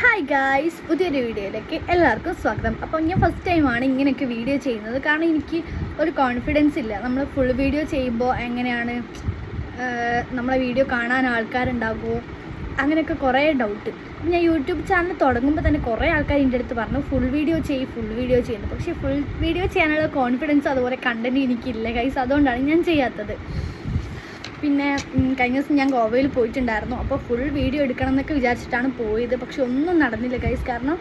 Hi guys പുതിയൊരു വീഡിയോയിലേക്ക് എല്ലാവർക്കും സ്വാഗതം. അപ്പോൾ ഞാൻ ഫസ്റ്റ് ടൈമാണ് ഇങ്ങനെയൊക്കെ വീഡിയോ ചെയ്യുന്നത്. കാരണം എനിക്ക് ഒരു കോൺഫിഡൻസ് ഇല്ല. നമ്മൾ ഫുൾ വീഡിയോ ചെയ്യുമ്പോൾ എങ്ങനെയാണ് നമ്മളെ വീഡിയോ കാണാൻ ആൾക്കാരുണ്ടാകുമോ അങ്ങനെയൊക്കെ കുറേ ഡൗട്ട് ഞാൻ യൂട്യൂബ് ചാനൽ തുടങ്ങുമ്പോൾ തന്നെ കുറേ ആൾക്കാർ എന്റെ അടുത്ത് പറഞ്ഞു ഫുൾ വീഡിയോ ചെയ്യും ഫുൾ വീഡിയോ ചെയ്യുന്നു പക്ഷേ ഫുൾ വീഡിയോ ചെയ്യാനുള്ള കോൺഫിഡൻസ് അതുപോലെ കണ്ടന്റ് എനിക്കില്ല ഗൈസ് അതുകൊണ്ടാണ് ഞാൻ ചെയ്യാത്തത്. പിന്നെ കഴിഞ്ഞ ദിവസം ഞാൻ ഗോവയിൽ പോയിട്ടുണ്ടായിരുന്നു. അപ്പോൾ ഫുൾ വീഡിയോ എടുക്കണം എന്നൊക്കെ വിചാരിച്ചിട്ടാണ് പോയത്. പക്ഷെ ഒന്നും നടന്നില്ല ഗൈസ് കാരണം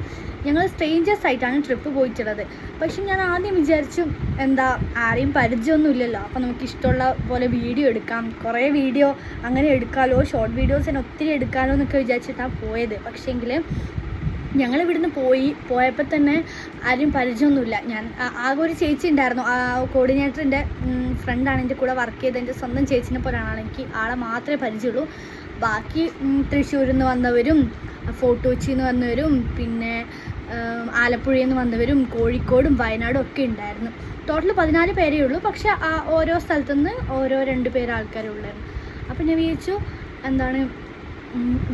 ഞങ്ങൾ സ്ട്രേഞ്ചേഴ്സ് ആയിട്ടാണ് ട്രിപ്പ് പോയിട്ടുള്ളത്. പക്ഷെ ഞാൻ ആദ്യം വിചാരിച്ചു എന്താ ആരെയും പരിചയമൊന്നും ഇല്ലല്ലോ അപ്പോൾ നമുക്ക് ഇഷ്ടമുള്ള പോലെ വീഡിയോ എടുക്കാം. കുറേ വീഡിയോ അങ്ങനെ എടുക്കാമല്ലോ ഷോർട്ട് വീഡിയോസ് തന്നെ ഒത്തിരി എടുക്കാമല്ലോ എന്നൊക്കെ വിചാരിച്ചിട്ടാണ് പോയത്. പക്ഷേങ്കിൽ ഞങ്ങൾ ഇവിടുന്ന് പോയി പോയപ്പോൾ തന്നെ ആരും പരിചയമൊന്നുമില്ല. ഞാൻ ആകെ ഒരു ചേച്ചി ഉണ്ടായിരുന്നു. ആ കോർഡിനേറ്ററിന്റെ ഫ്രണ്ടാണ് എന്റെ കൂടെ വർക്ക് ചെയ്ത എന്റെ സ്വന്തം ചേച്ചിനെ പോലെയാണ്. എനിക്ക് ആളെ മാത്രമേ പരിചയമുള്ളൂ. ബാക്കി തൃശ്ശൂരിൽ നിന്ന് വന്നവരും ഫോർട്ട് നിന്ന് വന്നവരും പിന്നെ ആലപ്പുഴയിൽ നിന്ന് വന്നവരും കോഴിക്കോടും വയനാടും ഒക്കെ ഉണ്ടായിരുന്നു. ടോട്ടൽ പതിനാല് പേരേ ഉള്ളൂ. പക്ഷേ ആ ഓരോ സ്ഥലത്തുനിന്ന് ഓരോ രണ്ട് പേര് ഉള്ളായിരുന്നു. അപ്പോൾ ഞാൻ വിചാരിച്ചു എന്താണ്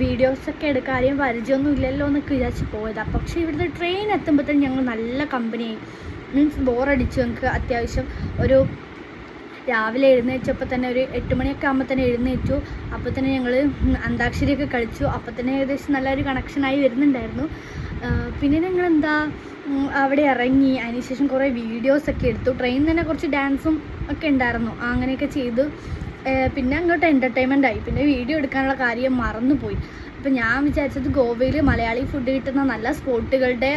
വീഡിയോസൊക്കെ എടുക്കാൻ ആരെയും പരിചയമൊന്നും ഇല്ലല്ലോ എന്നൊക്കെ വിചാരിച്ച് പോയതാണ് പക്ഷേ ഇവിടുത്തെ ട്രെയിൻ എത്തുമ്പോഴത്തേനും ഞങ്ങൾ നല്ല കമ്പനിയായി മീൻസ് ബോറടിച്ചു ഞങ്ങൾക്ക് അത്യാവശ്യം. ഒരു രാവിലെ എഴുന്നേറ്റപ്പോൾ തന്നെ ഒരു എട്ട് മണിയൊക്കെ ആകുമ്പോൾ തന്നെ എഴുന്നേറ്റു. അപ്പോൾ തന്നെ ഞങ്ങൾ അന്താക്ഷരിയൊക്കെ കളിച്ചു. അപ്പോൾ തന്നെ ഏകദേശം നല്ലൊരു കണക്ഷനായി വരുന്നുണ്ടായിരുന്നു. പിന്നെ ഞങ്ങൾ എന്താ അവിടെ ഇറങ്ങി. അതിനുശേഷം കുറേ വീഡിയോസൊക്കെ എടുത്തു. ട്രെയിനിൽ തന്നെ കുറച്ച് ഡാൻസും ഒക്കെ ഉണ്ടായിരുന്നു. അങ്ങനെയൊക്കെ ചെയ്തു. പിന്നെ അങ്ങോട്ട് എന്റർടൈൻമെന്റ് ആയി. പിന്നെ വീഡിയോ എടുക്കാനുള്ള കാര്യം മറന്നുപോയി. അപ്പം ഞാൻ വിചാരിച്ചത് ഗോവയിൽ മലയാളി ഫുഡ് കിട്ടുന്ന നല്ല സ്പോട്ടുകളുടെ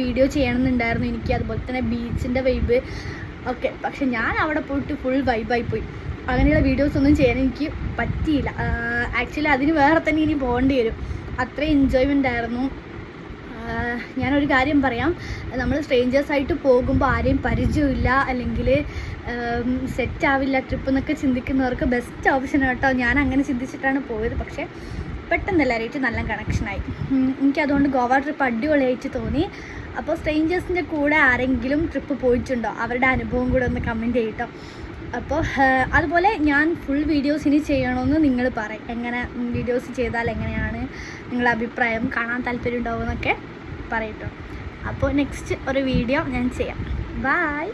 വീഡിയോ ചെയ്യണമെന്നുണ്ടായിരുന്നു എനിക്ക്. അതുപോലെ തന്നെ ബീച്ചിന്റെ വൈബ് ഓക്കെ പക്ഷെ ഞാൻ അവിടെ പോയിട്ട് ഫുൾ വൈബായി പോയി. അങ്ങനെയുള്ള വീഡിയോസ് ഒന്നും ചെയ്യാൻ എനിക്ക് പറ്റിയില്ല. ആക്ച്വലി അതിന് വേറെ തന്നെ ഇനി പോകേണ്ടി വരും. അത്രയും എൻജോയ്മെന്റ് ആയിരുന്നു. ഞാനൊരു കാര്യം പറയാം. നമ്മൾ സ്ട്രേഞ്ചേഴ്സായിട്ട് പോകുമ്പോൾ ആരെയും പരിചയമില്ല അല്ലെങ്കിൽ സെറ്റ് ആവില്ല ട്രിപ്പ് എന്നൊക്കെ ചിന്തിക്കുന്നവർക്ക് ബെസ്റ്റ് ഓപ്ഷൻ കേട്ടോ. ഞാൻ അങ്ങനെ ചിന്തിച്ചിട്ടാണ് പോയത്. പക്ഷേ പെട്ടെന്ന് എല്ലാവരുമായിട്ട് നല്ല കണക്ഷനായി എനിക്കതുകൊണ്ട് ഗോവ ട്രിപ്പ് അടിപൊളിയായിട്ട് തോന്നി. അപ്പോൾ സ്ട്രേഞ്ചേഴ്സിന്റെ കൂടെ ആരെങ്കിലും ട്രിപ്പ് പോയിട്ടുണ്ടോ? അവരുടെ അനുഭവം കൂടെ ഒന്ന് കമന്റ് ചെയ്യട്ടോ. അപ്പോൾ അതുപോലെ ഞാൻ ഫുൾ വീഡിയോസ് ഇനി ചെയ്യണമെന്ന് നിങ്ങൾ പറയും എങ്ങനെ വീഡിയോസ് ചെയ്താൽ എങ്ങനെയാണ് നിങ്ങളുടെ അഭിപ്രായം കാണാൻ താല്പര്യം ഉണ്ടാവുമെന്നൊക്കെ പറയട്ടോ. അപ്പോൾ നെക്സ്റ്റ് ഒരു വീഡിയോ ഞാൻ ചെയ്യാം. ബായ്